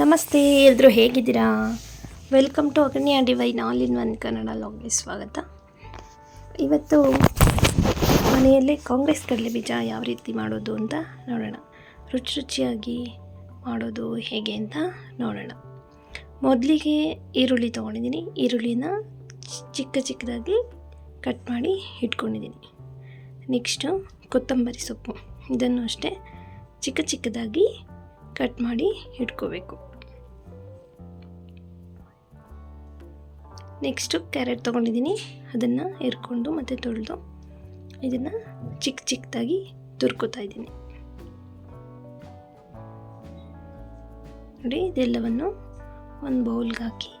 ನಮಸ್ತೆ ಎಲ್ಲರೂ ಹೇಗಿದ್ದೀರಾ? Welcome to Aganya divine all in one Kannada ಲಾಗ್ಗೆ ಸ್ವಾಗತ. ಇವತ್ತು ಮನೆಯಲ್ಲೇ ಕಾಂಗ್ರೆಸ್ ಕಡಲೆ ಬೀಜ ಯಾವ ರೀತಿ ಮಾಡೋದು ಅಂತ ನೋಡೋಣ. ರುಚಿ ರುಚಿಯಾಗಿ ಮಾಡೋದು ಹೇಗೆ ಅಂತ ನೋಡೋಣ. ಮೊದಲಿಗೆ ಈರುಳ್ಳಿ ತೊಗೊಂಡಿದ್ದೀನಿ. ಈರುಳ್ಳಿನ ಚಿಕ್ಕ ಚಿಕ್ಕದಾಗಿ ಕಟ್ ಮಾಡಿ ಇಟ್ಕೊಂಡಿದ್ದೀನಿ. ನೆಕ್ಸ್ಟು ಕೊತ್ತಂಬರಿ ಸೊಪ್ಪು. ಇದನ್ನು ಅಷ್ಟೇ ಚಿಕ್ಕ ಚಿಕ್ಕದಾಗಿ ಕಟ್ ಮಾಡಿ ಇಟ್ಕೋಬೇಕು. ನೆಕ್ಸ್ಟು ಕ್ಯಾರೆಟ್ ತೊಗೊಂಡಿದ್ದೀನಿ. ಅದನ್ನು ಎರ್ಕೊಂಡು ಮತ್ತು ತೊಳೆದು ಇದನ್ನು ಚಿಕ್ಕ ಚಿಕ್ಕದಾಗಿ ತುರ್ಕೋತಾ ಇದ್ದೀನಿ. ನೋಡಿ, ಇದೆಲ್ಲವನ್ನು ಒಂದು ಬೌಲ್ಗೆ ಹಾಕಿ.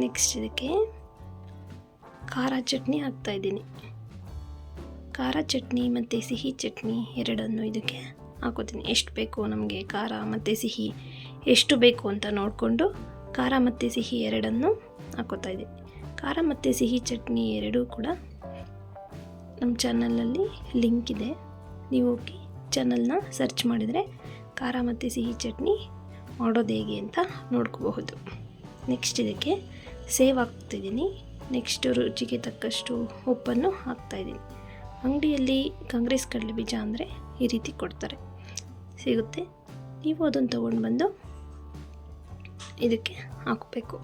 ನೆಕ್ಸ್ಟ್ ಇದಕ್ಕೆ ಖಾರ ಚಟ್ನಿ ಹಾಕ್ತಾ ಇದ್ದೀನಿ. ಖಾರ ಚಟ್ನಿ ಮತ್ತು ಸಿಹಿ ಚಟ್ನಿ ಎರಡನ್ನು ಇದಕ್ಕೆ ಹಾಕೋತೀನಿ. ಎಷ್ಟು ಬೇಕು ನಮಗೆ ಖಾರ ಮತ್ತು ಸಿಹಿ? ಎಷ್ಟು ಬೇಕು ಅಂತ ನೋಡಿಕೊಂಡು ಖಾರ ಮತ್ತು ಸಿಹಿ ಎರಡನ್ನು ಹಾಕೋತಾ ಇದ್ದೀನಿ. ಖಾರ ಮತ್ತು ಸಿಹಿ ಚಟ್ನಿ ಎರಡೂ ಕೂಡ ನಮ್ಮ ಚಾನಲಲ್ಲಿ ಲಿಂಕ್ ಇದೆ. ನೀವು ಹೋಗಿ ಚಾನಲ್ನ ಸರ್ಚ್ ಮಾಡಿದರೆ ಖಾರ ಮತ್ತು ಸಿಹಿ ಚಟ್ನಿ ಮಾಡೋದು ಹೇಗೆ ಅಂತ ನೋಡ್ಕೋಬಹುದು. ನೆಕ್ಸ್ಟ್ ಇದಕ್ಕೆ ಸೇವ್ ಹಾಕ್ತಿದ್ದೀನಿ ನೆಕ್ಸ್ಟ್ ರುಚಿಗೆ ತಕ್ಕಷ್ಟು ಉಪ್ಪನ್ನು ಹಾಕ್ತಾಯಿದ್ದೀನಿ ಅಂಗಡಿಯಲ್ಲಿ ಕಾಂಗ್ರೆಸ್ ಕಡಲೆ ಬೀಜ ಅಂದರೆ ಈ ರೀತಿ ಕೊಡ್ತಾರೆ. ಸಿಗುತ್ತೆ. ನೀವು ಅದನ್ನು ತೊಗೊಂಡು ಬಂದು ಇದಕ್ಕೆ ಹಾಕಬೇಕು.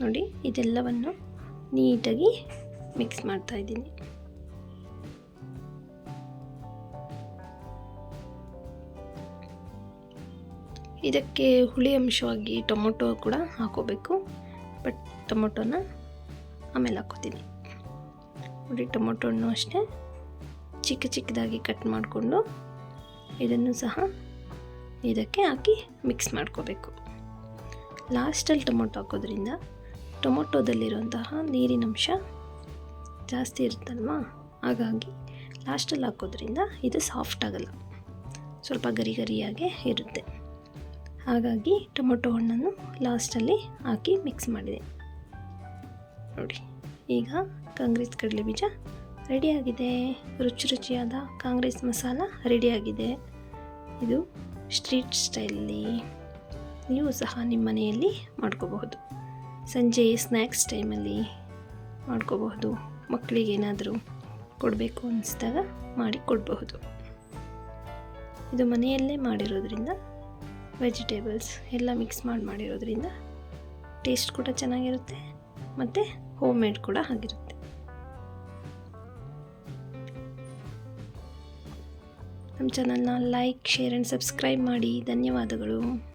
ನೋಡಿ, ಇದೆಲ್ಲವನ್ನು ನೀಟಾಗಿ ಮಿಕ್ಸ್ ಮಾಡ್ತಾ ಇದ್ದೀನಿ. ಇದಕ್ಕೆ ಹುಳಿ ಅಂಶವಾಗಿ ಟೊಮೊಟೊ ಕೂಡ ಹಾಕೋಬೇಕು. ಬಟ್ ಟೊಮೊಟೊನ ಆಮೇಲೆ ಹಾಕೋತೀನಿ. ನೋಡಿ ಹಣ್ಣು ಅಷ್ಟೇ ಚಿಕ್ಕ ಚಿಕ್ಕದಾಗಿ ಕಟ್ ಮಾಡಿಕೊಂಡು ಇದನ್ನು ಸಹ ಇದಕ್ಕೆ ಹಾಕಿ ಮಿಕ್ಸ್ ಮಾಡ್ಕೋಬೇಕು. ಲಾಸ್ಟಲ್ಲಿ ಟೊಮೊಟೊ ಹಾಕೋದ್ರಿಂದ ಟೊಮೊಟೊದಲ್ಲಿರುವಂತಹ ನೀರಿನಂಶ ಜಾಸ್ತಿ ಇರುತ್ತಲ್ವಾ? ಹಾಗಾಗಿ ಲಾಸ್ಟಲ್ಲಿ ಹಾಕೋದ್ರಿಂದ ಇದು ಸಾಫ್ಟ್ ಆಗಲ್ಲ. ಸ್ವಲ್ಪ ಗರಿ ಗರಿಯಾಗೆ ಇರುತ್ತೆ. ಹಾಗಾಗಿ ಟೊಮೊಟೊ ಹಣ್ಣನ್ನು ಲಾಸ್ಟಲ್ಲಿ ಹಾಕಿ ಮಿಕ್ಸ್ ಮಾಡಿದೆ. ನೋಡಿ, ಈಗ ಕಾಂಗ್ರೆಸ್ ಕಡಲೆ ಬೀಜ ರೆಡಿಯಾಗಿದೆ ರುಚಿ ರುಚಿಯಾದ ಕಾಂಗ್ರೆಸ್ ಮಸಾಲ ರೆಡಿಯಾಗಿದೆ ಇದು ಸ್ಟ್ರೀಟ್ ಸ್ಟೈಲಲ್ಲಿ ನೀವು ಸಹ ನಿಮ್ಮ ಮನೆಯಲ್ಲಿ ಮಾಡ್ಕೋಬಹುದು. ಸಂಜೆ ಸ್ನ್ಯಾಕ್ಸ್ ಟೈಮಲ್ಲಿ ಮಾಡ್ಕೋಬಹುದು. ಮಕ್ಕಳಿಗೆ ಏನಾದರೂ ಕೊಡಬೇಕು ಅನಿಸಿದಾಗ ಮಾಡಿ ಕೊಡಬಹುದು. ಇದು ಮನೆಯಲ್ಲೇ ಮಾಡಿರೋದ್ರಿಂದ ವೆಜಿಟೇಬಲ್ಸ್ ಎಲ್ಲ ಮಿಕ್ಸ್ ಮಾಡಿ ಮಾಡಿರೋದ್ರಿಂದ ಟೇಸ್ಟ್ ಕೂಡ ಚೆನ್ನಾಗಿರುತ್ತೆ ಮತ್ತು ಹೋಮ್ ಮೇಡ್ ಕೂಡ ಆಗಿರುತ್ತೆ. ನಮ್ಮ ಚಾನಲ್ನ ಲೈಕ್ ಶೇರ್ ಆ್ಯಂಡ್ ಸಬ್ಸ್ಕ್ರೈಬ್ ಮಾಡಿ. ಧನ್ಯವಾದಗಳು.